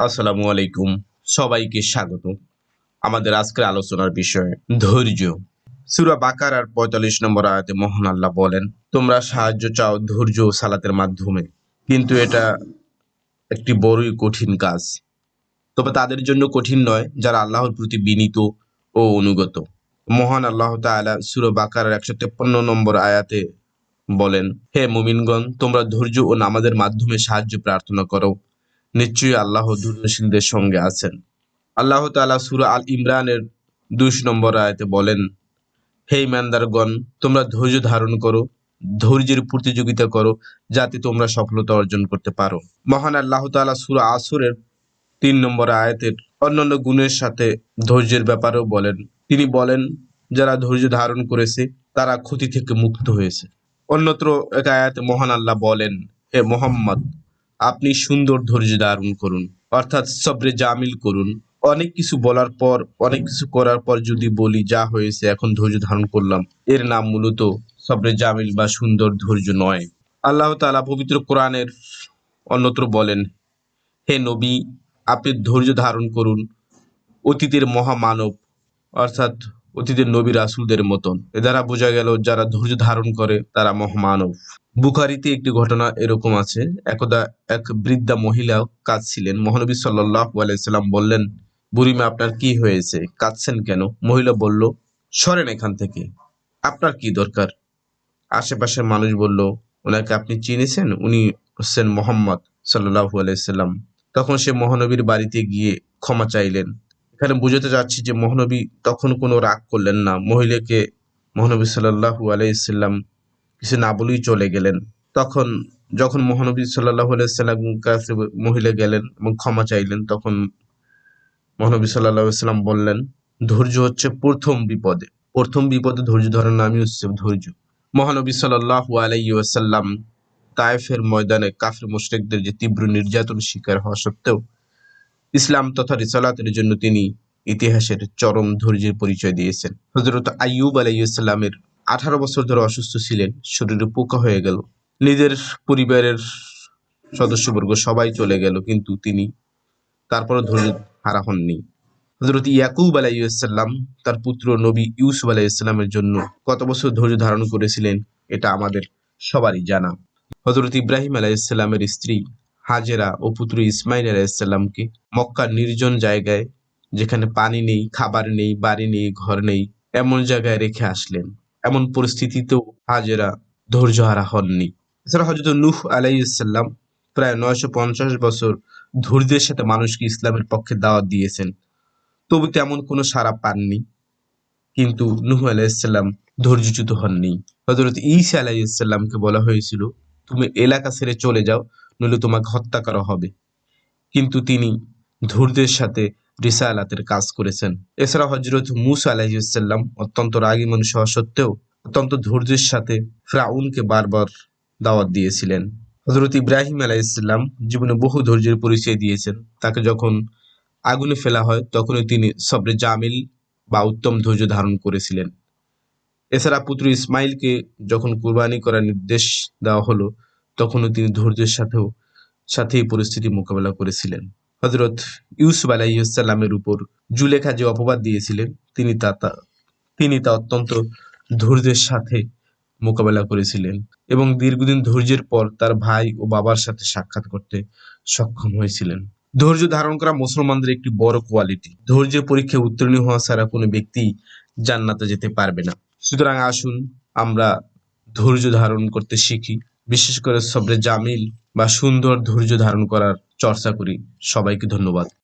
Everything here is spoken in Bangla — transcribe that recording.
আসসালামু আলাইকুম। সবাইকে স্বাগত। আমাদের আজকের আলোচনার বিষয় ধৈর্য। সুরা বাকার আর পঁয়তাল্লিশ নম্বর আয়াতে মোহন আল্লাহ বলেন, তোমরা সাহায্য চাও ধৈর্য সালাতের মাধ্যমে। কিন্তু এটা একটি বড়ই কঠিন কাজ। তবে তাদের জন্য কঠিন নয়, যারা আল্লাহর প্রতি বিনীত ও অনুগত। মহান আল্লাহ তাআলা সুরা বাকার একশো তেপ্পান্ন নম্বর আয়াতে বলেন, হে মুমিনগণ, তোমরা ধৈর্য ও নামাজের মাধ্যমে সাহায্য প্রার্থনা করো। নিশ্চয়ই আল্লাহ ধৈর্যশীলদের সঙ্গে আছেন। আল্লাহ তাআলা সূরা আল ইমরানের দুইশ নম্বর আয়াতে বলেন, হে ইমানদারগণ, তোমরা ধৈর্য ধারণ করো, ধৈর্যের প্রতিযোগিতা করো, যাতে তোমরা সফলতা অর্জন করতে পারো। মহান আল্লাহ তাআলা সূরা আসুরের তিন নম্বর আয়াতের অন্যান্য গুণের সাথে ধৈর্যের ব্যাপারেও বলেন। তিনি বলেন, যারা ধৈর্য ধারণ করেছে, তারা ক্ষতি থেকে মুক্ত হয়েছে। অন্যত্র এক আয়াতে মহান আল্লাহ বলেন, হে মোহাম্মদ আপনি সুন্দর ধৈর্য ধারণ করুন, অর্থাৎ সবরে জামিল করুন। অনেক কিছু বলার পর, অনেক কিছু করার পর যদি বলি, যা হয়েছে, এখন ধৈর্য ধারণ করলাম। এর নাম মূলত সবরে জামিল বা সুন্দর ধৈর্য নয়। আল্লাহ তাআলা পবিত্র কোরআনের অন্যত্র বলেন, হে নবী, আপনি ধৈর্য ধারণ করুন, অতীতের মহামানব, অর্থাৎ অতীতের নবী রাসূলদের মতন। এ দ্বারা বোঝা গেল, যারা ধৈর্য ধারণ করে, তারা মহামানব। বুখারিতে একটি ঘটনা এরকম আছে। একদা এক বৃদ্ধা মহিলা কাঁদছিলেন। মহানবী সাল্লাম বললেন বুড়িমা আপনার কি হয়েছে? কাঁদছেন কেন? মহিলা বলল, সরেন এখান থেকে। আপনার কি দরকার? আশেপাশের মানুষ বলল, ওনাকে আপনি চিনেছেন? উনি হচ্ছেন মোহাম্মদ সাল্লাল্লাহু আলাইহি সাল্লাম তখন সে মহানবীর বাড়িতে গিয়ে ক্ষমা চাইলেন। এখানে বুঝতে যাচ্ছি যে মহানবী তখন কোনো রাগ করলেন না। মহিলাকে মহানবী সাল্লাল্লাহু আলাইহি সাল্লাম কিছু না বলেই চলে গেলেন। তখন যখন মহানবী সাল্লাল্লাহু আলাইহি সাল্লাম কাছে মহিলা গেলেন এবং ক্ষমা চাইলেন, তখন মহানবী আলাইহি সাল্লাম বললেন, ধৈর্য হচ্ছে প্রথম বিপদে। প্রথম বিপদে ধৈর্য ধরার নামই হচ্ছে ধৈর্য। মহানবী সাল্লাল্লাহু আলাইহি ওয়াসাল্লাম তায়েফের ময়দানে কাফের মুশরিকদের যে তীব্র নির্যাতন শিকার হওয়া সত্ত্বেও ইসলাম তথা রিসালাতের জন্য তিনি ইতিহাসের চরম ধৈর্যের পরিচয় দিয়েছেন। হযরত আইয়ুব আলাইহিসসালামের আঠারো বছর ধরে অসুস্থ ছিলেন, শরীরে পোকা হয়ে গেল। নিজের পরিবারের সদস্যবর্গ সবাই চলে গেল, কিন্তু তিনি তারপরও ধৈর্য হারা হননি। হজরত ইয়াকুব আলাইসাল্লাম তার পুত্র নবী ইউসুফ আলাইসাল্লামের জন্য কত বছর ধৈর্য ধারণ করেছিলেন, এটা আমাদের সবারই জানা। হজরত ইব্রাহিম আলাইসাল্লামের স্ত্রী হাজেরা ও পুত্র ইসমাইল আলাইসাল্লামকে মক্কার নির্জন জায়গায়, যেখানে পানি নেই, খাবার নেই, বাড়ি নেই, ঘর নেই, এমন জায়গায় রেখে আসলেন। এমন পরিস্থিতিতেও হাজেরা ধৈর্যহারা হননি। এছাড়া হজরত নূহ আলাইসাল্লাম প্রায় নয়শো পঞ্চাশ বছর ধৈর্যের সাথে মানুষকে ইসলামের পক্ষে দাওয়াত দিয়েছেন। তবু তেমন কোনো সাড়া পাননি। কিন্তু নুহ আলাইসাল্লাম ধৈর্যচ্যুত হননি। হজরত ঈসা আলাইসাল্লামকে বলা হয়েছিল তুমি এলাকা ছেড়ে চলে যাও, নইলে তোমাকে হত্যা করা হবে। কিন্তু তিনি ধৈর্যের সাথে রিসালাতের কাজ করেছেন। এছাড়া হজরত মুসা আলাইসাল্লাম অত্যন্ত রাগী মানুষ হওয়া সত্ত্বেও অত্যন্ত ধৈর্যের সাথে ফ্রাউনকে বারবার দাওয়াত দিয়েছিলেন। হজরত ইব্রাহিম আলাইসাল্লাম জীবনে বহু ধৈর্যের পরিচয় দিয়েছেন। তাকে যখন আগুনে ফেলা হয়, তখনই তিনি সবরে জামিল বা উত্তম ধৈর্য ধারণ করেছিলেন। এছাড়া পুত্র ইসমাইলকে যখন কুরবানি করার নির্দেশ দেওয়া হলো, তখনও তিনি ধৈর্যের সাথেও, সাথেই পরিস্থিতি মোকাবেলা করেছিলেন। হজরত ইউসুফ আলাইসাল্লামের উপর জুলেখা যে অপবাদ দিয়েছিলেন, তিনি তা- তিনি তা অত্যন্ত ধৈর্যের সাথে মোকাবেলা করেছিলেন এবং দীর্ঘদিন ধৈর্যের পর তার ভাই ও বাবার সাথে সাক্ষাৎ করতে সক্ষম হয়েছিলেন। ধৈর্য ধারণ করা মুসলমানদের একটি বড় কোয়ালিটি ধৈর্যের পরীক্ষায় উত্তীর্ণ হওয়া ছাড়া কোনো ব্যক্তি জান্নাতে যেতে পারবে না। সুতরাং আসুন আমরা ধৈর্য ধারণ করতে শিখি। বিশেষ করে সবরে জামিল বা সুন্দর ধৈর্য ধারণ করার চর্চা করি। সবাইকে ধন্যবাদ।